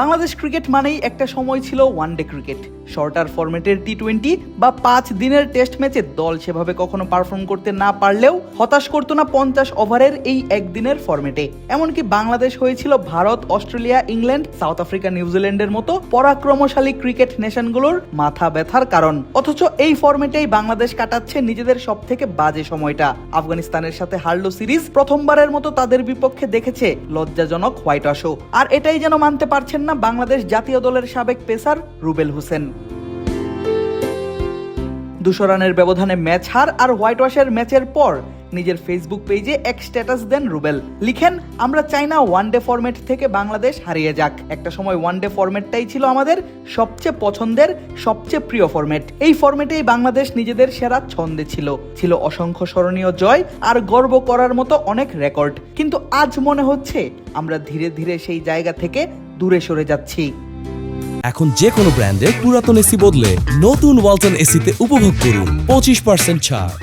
Bangladesh cricket মানেই একটা সময় ছিল ওয়ান ডে ক্রিকেট শর্টার ফরম্যাটের টি টোয়েন্টি বা পাঁচ দিনের টেস্ট ম্যাচে দল সেভাবে কখনো পারফর্ম করতে না পারলেও হতাশ করতো না পঞ্চাশ ওভারের এই একদিনের ফরম্যাটে এমনকি বাংলাদেশ হয়েছিল Bharat, Australia, England, South Africa নিউজিল্যান্ডের মতো পরাক্রমশালী ক্রিকেট নেশনগুলোর মাথা ব্যথার কারণ। অথচ এই ফরম্যাটেই বাংলাদেশ কাটাচ্ছে নিজেদের সব থেকে বাজে সময়টা। আফগানিস্তানের সাথে হারলো সিরিজ, প্রথমবারের মতো তাদের বিপক্ষে দেখেছে লজ্জাজনক হোয়াইট ওয়াশও আর এটাই যেন মানতে পারছেন না বাংলাদেশ জাতীয় দলের সাবেক পেসার রুবেল হোসেন। দুশো রানের ব্যবধানে ম্যাচ হার আর হোয়াইট ওয়াশের ম্যাচের পর নিজের ফেসবুক পেজে এক স্ট্যাটাস দেন রুবেল। লিখেন, আমরা চাই না ওয়ান ডে ফরম্যাট থেকে বাংলাদেশ হারিয়ে যাক। একটা সময় ওয়ান ডে ফরম্যাটটাই ছিল আমাদের সবচেয়ে পছন্দের, সবচেয়ে প্রিয় ফরম্যাট এই ফরম্যাটেই বাংলাদেশ নিজেদের সেরা ছন্দে ছিল। ছিল অসংখ্য স্মরণীয় জয় আর গর্ব করার মতো অনেক রেকর্ড কিন্তু আজ মনে হচ্ছে আমরা ধীরে ধীরে সেই জায়গা থেকে দূরে সরে যাচ্ছি। এখন যে কোনো ব্র্যান্ডের পুরাতন এসি বদলে নতুন ওয়ালটন এসিতে উপভোগ করুন পঁচিশ পার্সেন্ট ছাড়।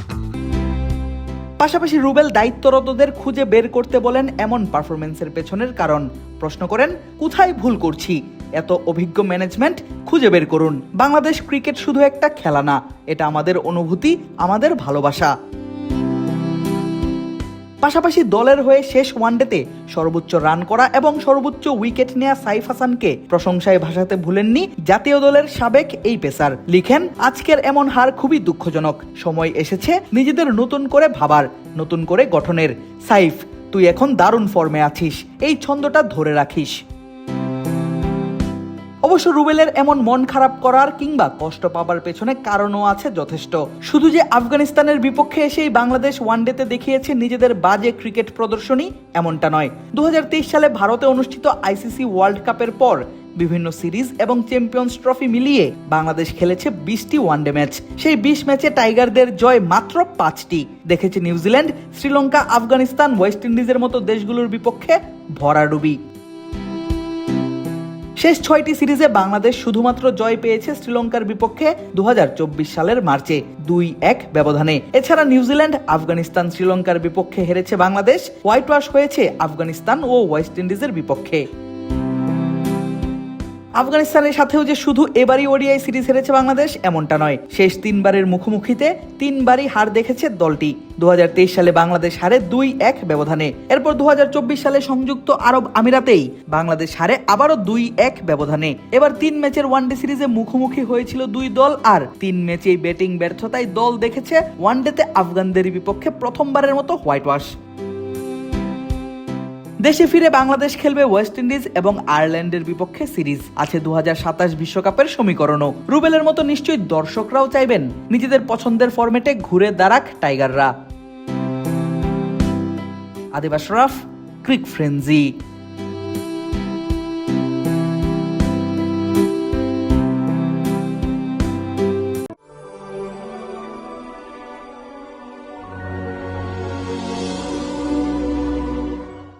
পাশাপাশি রুবেল দায়িত্বরতদের খুঁজে বের করতে বলেন এমন পারফরমেন্সের পেছনের কারণ। প্রশ্ন করেন কোথায় ভুল করছি? এত অভিজ্ঞ ম্যানেজমেন্ট খুঁজে বের করুন। বাংলাদেশ ক্রিকেট শুধু একটা খেলা না এটা আমাদের অনুভূতি আমাদের ভালোবাসা। পাশাপাশি দলের হয়ে শেষ ওয়ানডেতে সর্বোচ্চ রান করা এবং সর্বোচ্চ উইকেট নেয়া সাইফ হাসানকে প্রশংসায় ভাসাতে ভুলেননি জাতীয় দলের সাবেক এই পেসার। লিখেন, আজকের এমন হার খুবই দুঃখজনক। সময় এসেছে নিজেদের নতুন করে ভাবার, নতুন করে গঠনের। সাইফ, তুই এখন দারুণ ফর্মে আছিস। এই ছন্দটা ধরে রাখিস। অবশ্য রুবেলের এমন মন খারাপ করার কিংবা কষ্ট পাবার পেছনে কারণও আছে যথেষ্ট। শুধু যে আফগানিস্তানের বিপক্ষে এসেই বাংলাদেশ ওয়ানডেতে দেখিয়েছে নিজেদের বাজে ক্রিকেট প্রদর্শনী, এমনটা নয়। দু সালে ভারতে অনুষ্ঠিত আইসিসি ওয়ার্ল্ড কাপের পর বিভিন্ন সিরিজ এবং চ্যাম্পিয়ন্স ট্রফি মিলিয়ে বাংলাদেশ খেলেছে বিশটি ওয়ানডে ম্যাচ। সেই বিশ ম্যাচে টাইগারদের জয় মাত্র পাঁচটি। দেখেছে নিউজিল্যান্ড, শ্রীলঙ্কা, আফগানিস্তান, ওয়েস্ট ইন্ডিজের মতো দেশগুলোর বিপক্ষে ভরাডুবি শেষ ছয়টি সিরিজে বাংলাদেশ শুধুমাত্র জয় পেয়েছে শ্রীলঙ্কার বিপক্ষে দু হাজার চব্বিশ সালের মার্চে, দুই এক ব্যবধানে। এছাড়া নিউজিল্যান্ড, আফগানিস্তান, শ্রীলঙ্কার বিপক্ষে হেরেছে বাংলাদেশ, হোয়াইট ওয়াশ হয়েছে আফগানিস্তান ও ওয়েস্ট ইন্ডিজের বিপক্ষে। আফগানিস্তানের সাথেও যে শুধু এবারই ওডিআই সিরিজ হেরেছে বাংলাদেশ, এমনটা নয়। শেষ তিনবারের মুখোমুখিতে তিনবারই হার দেখেছে দলটি। দুহাজার তেইশ সালে বাংলাদেশ হারে দুই এক ব্যবধানে। এরপর দু হাজার চব্বিশ সালে সংযুক্ত আরব আমিরাতেই বাংলাদেশ হারে আবারও দুই এক ব্যবধানে। এবার তিন ম্যাচের ওয়ানডে সিরিজে মুখোমুখি হয়েছিল দুই দল আর তিন ম্যাচেই ব্যাটিং ব্যর্থতায় দল দেখেছে ওয়ানডেতে আফগানদের বিপক্ষে প্রথমবারের মতো হোয়াইট ওয়াশ। দেশে ফিরে বাংলাদেশ খেলবে ওয়েস্ট ইন্ডিজ এবং আয়ারল্যান্ডের বিপক্ষে সিরিজ। আছে দু বিশ্বকাপের সমীকরণও। রুবেলের মতো নিশ্চয়ই দর্শকরাও চাইবেন নিজেদের পছন্দের ফরম্যাটে ঘুরে দাঁড়াক টাইগাররা। আদিবাস রাফ, ক্রিক ফ্রেন্জি